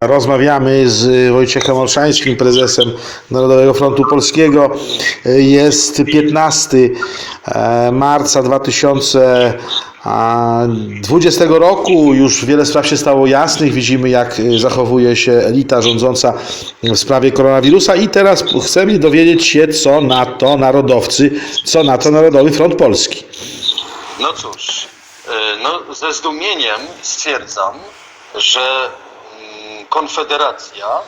Rozmawiamy z Wojciechem Olszańskim, prezesem Narodowego Frontu Polskiego. Jest 15 e, marca 2020 roku. Już wiele spraw się stało jasnych. Widzimy, jak zachowuje się elita rządząca w sprawie koronawirusa. I teraz chcemy dowiedzieć się, co na to narodowcy, co na to Narodowy Front Polski. No cóż, y, no ze zdumieniem stwierdzam, że mm, Konfederacja,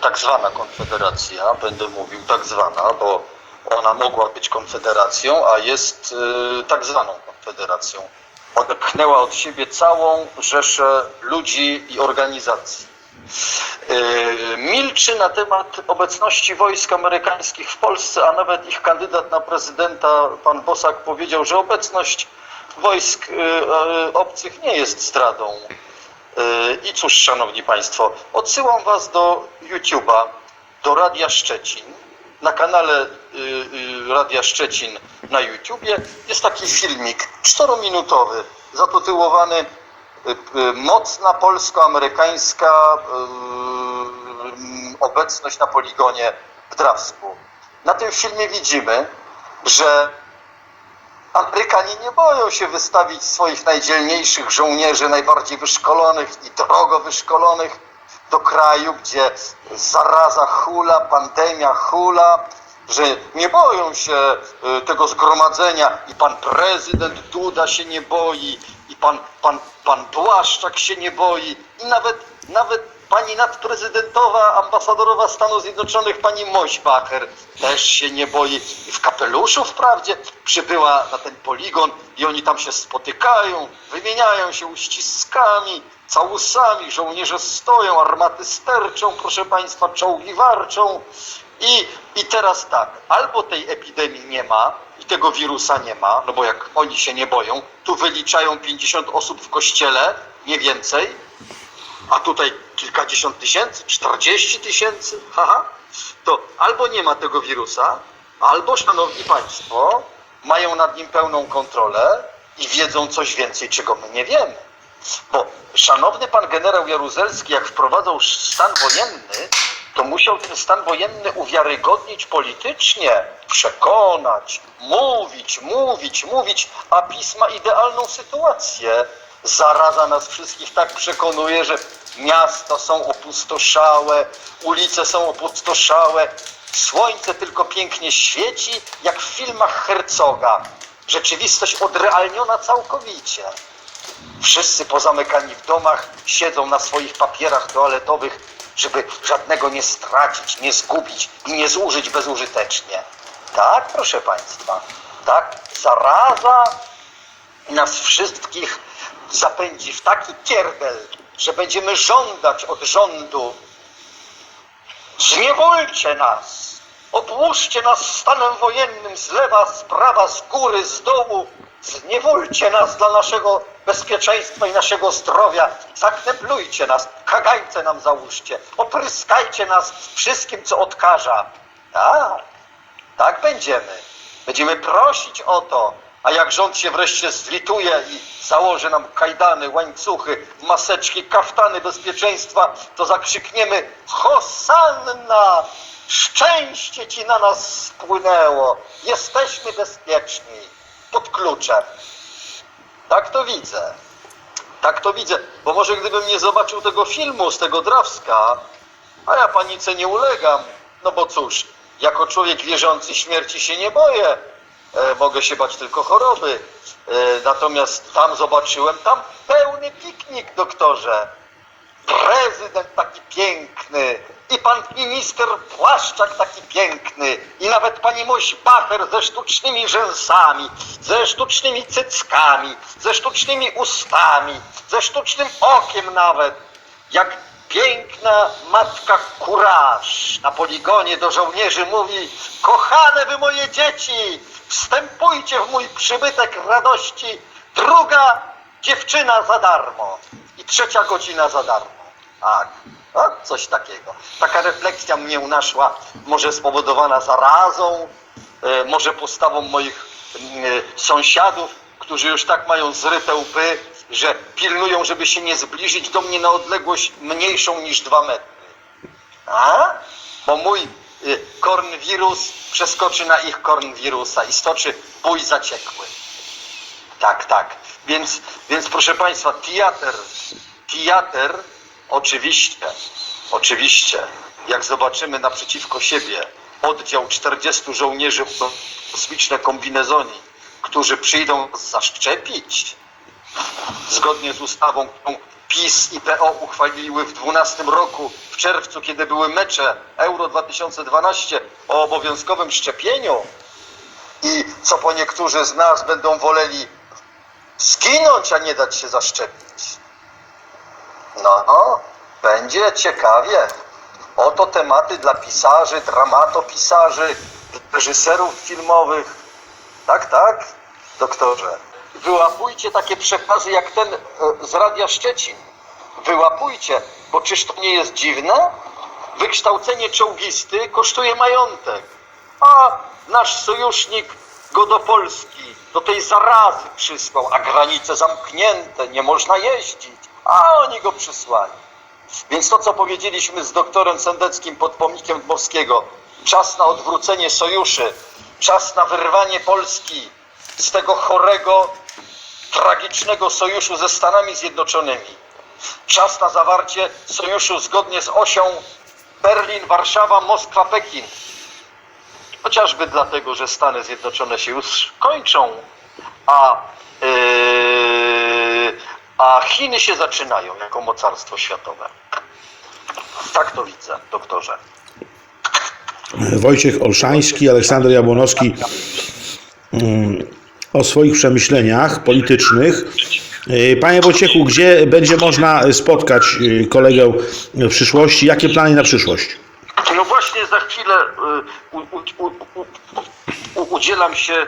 tak zwana Konfederacja, będę mówił tak zwana, bo ona mogła być Konfederacją, a jest y, tak zwaną Konfederacją. Odepchnęła od siebie całą rzeszę ludzi i organizacji. Y, Milczy na temat obecności wojsk amerykańskich w Polsce, a nawet ich kandydat na prezydenta, pan Bosak, powiedział, że obecność wojsk y, y, obcych nie jest zdradą. I cóż, szanowni państwo, odsyłam was do YouTube'a, do Radia Szczecin. Na kanale Radia Szczecin na YouTubie jest taki filmik czterominutowy, zatytułowany Mocna polsko-amerykańska y, obecność na poligonie w Drawsku. Na tym filmie widzimy, że Amerykanie nie boją się wystawić swoich najdzielniejszych żołnierzy, najbardziej wyszkolonych i drogo wyszkolonych do kraju, gdzie zaraza hula, pandemia hula, że nie boją się y, tego zgromadzenia i pan prezydent Duda się nie boi i pan, pan, pan Błaszczak się nie boi i nawet, nawet pani nadprezydentowa, ambasadorowa Stanów Zjednoczonych, pani Mośbacher też się nie boi. I w kapeluszu wprawdzie przybyła na ten poligon i oni tam się spotykają, wymieniają się uściskami, całusami, żołnierze stoją, armaty sterczą, proszę państwa, czołgi warczą. I, I teraz tak, albo tej epidemii nie ma i tego wirusa nie ma, no bo jak oni się nie boją, tu wyliczają 50 osób w kościele, nie więcej, a tutaj kilkadziesiąt tysięcy, 40 tysięcy, haha, to albo nie ma tego wirusa, albo, szanowni państwo, mają nad nim pełną kontrolę i wiedzą coś więcej, czego my nie wiemy. Bo szanowny pan generał Jaruzelski, jak wprowadzał stan wojenny, to musiał ten stan wojenny uwiarygodnić politycznie, przekonać, mówić, mówić, mówić, a PiS ma idealną sytuację. Zaraza nas wszystkich tak przekonuje, że miasta są opustoszałe, ulice są opustoszałe, słońce tylko pięknie świeci, jak w filmach Herzoga. Rzeczywistość odrealniona całkowicie. Wszyscy pozamykani w domach siedzą na swoich papierach toaletowych, żeby żadnego nie stracić, nie zgubić i nie zużyć bezużytecznie. Tak, proszę Państwa, tak, zaraza nas wszystkich zapędzi w taki kierdel, że będziemy żądać od rządu zniewolcie nas, obłóżcie nas stanem wojennym z lewa, z prawa, z góry, z dołu, zniewolcie nas dla naszego bezpieczeństwa i naszego zdrowia, zakneblujcie nas, kagańce nam załóżcie, opryskajcie nas wszystkim, co odkaża. Tak, tak będziemy. Będziemy prosić o to, a jak rząd się wreszcie zlituje i założy nam kajdany, łańcuchy, maseczki, kaftany bezpieczeństwa, to zakrzykniemy Hosanna! Szczęście ci na nas spłynęło! Jesteśmy bezpieczni! Pod kluczem. Tak to widzę. Tak to widzę. Bo może gdybym nie zobaczył tego filmu z tego Drawska, a ja panice nie ulegam, no bo cóż, jako człowiek wierzący śmierci się nie boję. E, mogę się bać tylko choroby. E, natomiast tam zobaczyłem, tam pełny piknik, doktorze. Prezydent taki piękny pan minister Płaszczak taki piękny i nawet pani Mośbacher ze sztucznymi rzęsami, ze sztucznymi cyckami, ze sztucznymi ustami, ze sztucznym okiem nawet. Jak piękna matka kuraż na poligonie do żołnierzy mówi kochane wy moje dzieci, wstępujcie w mój przybytek radości. Druga dziewczyna za darmo i trzecia godzina za darmo. Tak, no, coś takiego. Taka refleksja mnie unaszła, może spowodowana zarazą, e, może postawą moich mm, e, sąsiadów, którzy już tak mają zryte łby, że pilnują, żeby się nie zbliżyć do mnie na odległość mniejszą niż dwa metry. A? Bo mój y, kornwirus przeskoczy na ich kornwirusa i stoczy bój zaciekły. Tak, tak. Więc, więc proszę Państwa, teatr, teatr oczywiście, oczywiście, jak zobaczymy naprzeciwko siebie oddział 40 żołnierzy kosmiczne kombinezoni, którzy przyjdą zaszczepić, zgodnie z ustawą, którą PiS i PO uchwaliły w 12 roku, w czerwcu, kiedy były mecze Euro 2012 o obowiązkowym szczepieniu? I co po niektórzy z nas będą woleli zginąć, a nie dać się zaszczepić. No, będzie ciekawie. Oto tematy dla pisarzy, dramatopisarzy, reżyserów filmowych. Tak, tak, doktorze. Wyłapujcie takie przekazy jak ten e, z Radia Szczecin. Wyłapujcie, bo czyż to nie jest dziwne? Wykształcenie czołgisty kosztuje majątek. A nasz sojusznik go do Polski, do tej zarazy przysłał, a granice zamknięte, nie można jeździć. A oni go przysłali. Więc to, co powiedzieliśmy z doktorem Sendeckim pod pomnikiem Dmowskiego, czas na odwrócenie sojuszy, czas na wyrwanie Polski z tego chorego, tragicznego sojuszu ze Stanami Zjednoczonymi. Czas na zawarcie sojuszu zgodnie z osią Berlin, Warszawa, Moskwa, Pekin. Chociażby dlatego, że Stany Zjednoczone się już kończą, a, yy, a Chiny się zaczynają jako mocarstwo światowe. Tak to widzę, doktorze. Wojciech Olszański, Aleksander Jabłonowski mm, o swoich przemyśleniach politycznych. Yy, Panie Wojciechu, gdzie będzie można spotkać yy, kolegę w przyszłości? Jakie plany na przyszłość? No właśnie za chwilę u, u, u, u, u, udzielam się,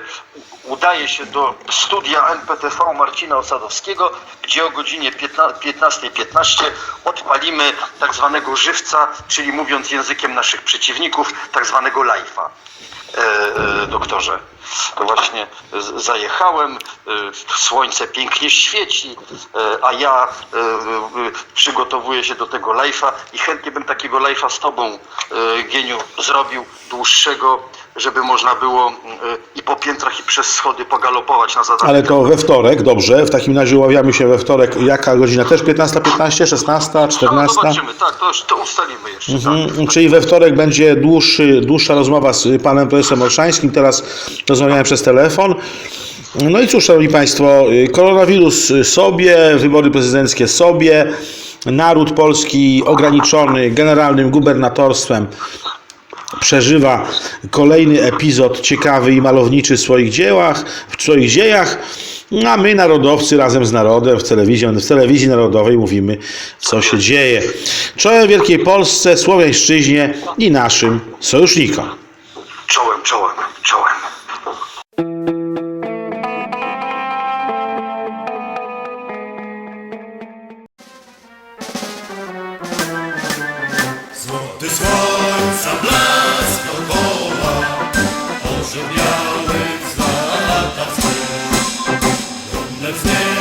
udaję się do studia NPTV Marcina Osadowskiego, gdzie o godzinie 15.15 15 odpalimy tak zwanego żywca, czyli mówiąc językiem naszych przeciwników, tak zwanego live'a. E, e, doktorze. To właśnie zajechałem, e, słońce pięknie świeci, e, a ja przygotowuję się do tego live'a i chętnie bym takiego live'a z tobą, Geniu, zrobił dłuższego, żeby można było i po piętrach i przez schody pogalopować na zadanie. Ale to we wtorek, dobrze. W takim razie umawiamy się we wtorek. Jaka godzina? Też 15.15, 16, No, 14? zobaczymy, tak, to, już- to ustalimy jeszcze. Tak. Mhm, Czyli we wtorek będzie dłuższy, dłuższa rozmowa z panem profesorem Olszańskim. Teraz rozmawiałem przez telefon. No i cóż, szanowni państwo, y, koronawirus sobie, wybory prezydenckie sobie, naród polski ograniczony generalnym gubernatorstwem przeżywa kolejny epizod ciekawy i malowniczy w swoich dziełach, w swoich dziejach. A my, narodowcy, razem z narodem w telewizji, w telewizji narodowej mówimy, co się dzieje. Czołem Wielkiej Polsce, Słowiańszczyźnie i naszym sojusznikom. Czołem, czołem, czołem. Let's dance.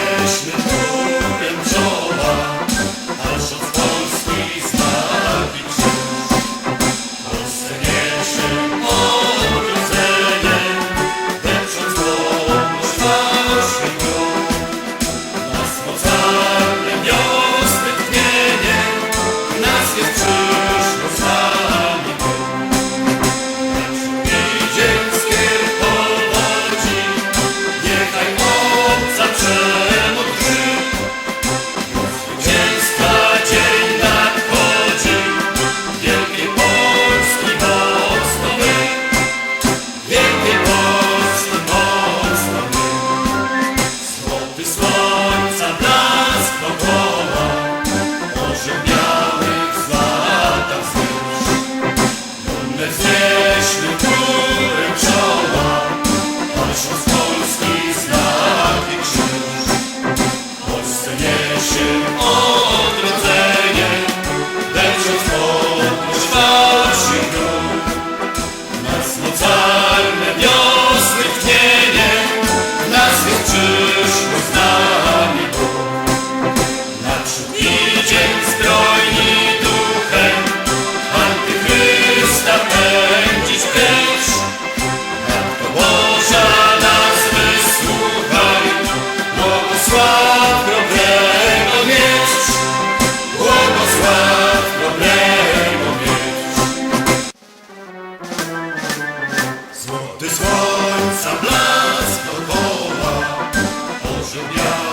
słońca blask dookoła, orzeł.